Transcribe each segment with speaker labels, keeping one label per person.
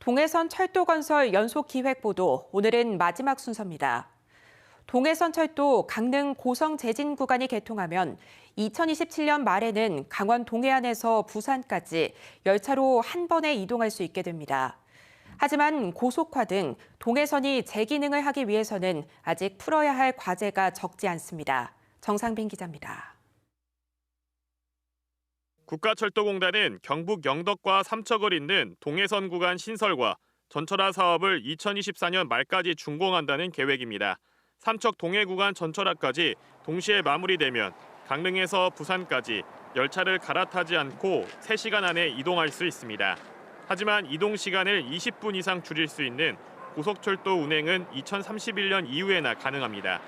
Speaker 1: 동해선 철도 건설 연속 기획 보도 오늘은 마지막 순서입니다. 동해선 철도 강릉 고성 제진 구간이 개통하면 2027년 말에는 강원 동해안에서 부산까지 열차로 한 번에 이동할 수 있게 됩니다. 하지만 고속화 등 동해선이 재기능을 하기 위해서는 아직 풀어야 할 과제가 적지 않습니다. 정상빈 기자입니다.
Speaker 2: 국가철도공단은 경북 영덕과 삼척을 잇는 동해선 구간 신설과 전철화 사업을 2024년 말까지 준공한다는 계획입니다. 삼척 동해 구간 전철화까지 동시에 마무리되면 강릉에서 부산까지 열차를 갈아타지 않고 3시간 안에 이동할 수 있습니다. 하지만 이동 시간을 20분 이상 줄일 수 있는 고속철도 운행은 2031년 이후에나 가능합니다.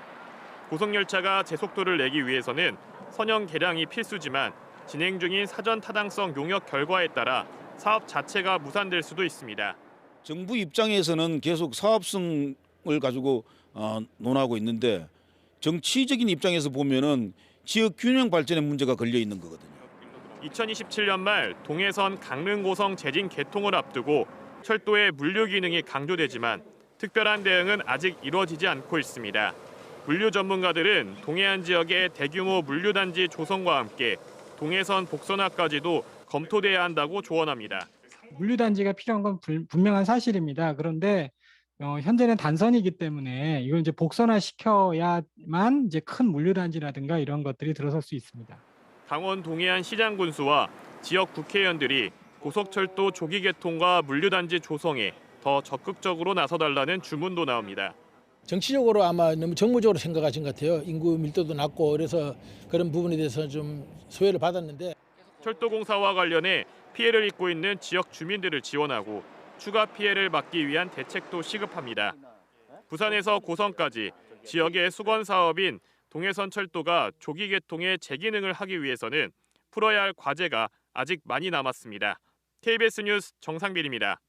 Speaker 2: 고속열차가 제속도를 내기 위해서는 선형 개량이 필수지만 진행 중인 사전 타당성 용역 결과에 따라 사업 자체가 무산될 수도 있습니다.
Speaker 3: 정부 입장에서는 계속 사업성을 가지고 어, 논하고 있는데 정치적인 입장에서 보면은 지역 균형 발전의 문제가 걸려 있는 거거든요.
Speaker 2: 2027년 말 동해선 강릉 고성 재진 개통을 앞두고 철도의 물류 기능이 강조되지만 특별한 대응은 아직 이루어지지 않고 있습니다. 물류 전문가들은 동해안 지역의 대규모 물류 단지 조성과 함께 동해선 복선화까지도 검토돼야 한다고 조언합니다.
Speaker 4: 물류단지가 필요한 건 불- 분명한 사실입니다. 그런데 어, 현재는 단선이기 때문에 이걸 이제 복선화 시켜야만 이제 큰 물류단지라든가 이런 것들이 들어설 수 있습니다.
Speaker 2: 강원 동해안 시장 군수와 지역 국회의원들이 고속철도 조기 개통과 물류단지 조성에 더 적극적으로 나서달라는 주문도 나옵니다.
Speaker 5: 정치적으로 아마 너무 정무적으로 생각하신 것 같아요. 인구 밀도도 낮고 그래서 그런 부분에 대해서 좀 소외를 받았는데
Speaker 2: 철도공사와 관련해 피해를 입고 있는 지역 주민들을 지원하고 추가 피해를 막기 위한 대책도 시급합니다. 부산에서 고성까지 지역의 수건 사업인 동해선 철도가 조기 개통의 재기능을 하기 위해서는 풀어야 할 과제가 아직 많이 남았습니다. KBS 뉴스 정상빈입니다.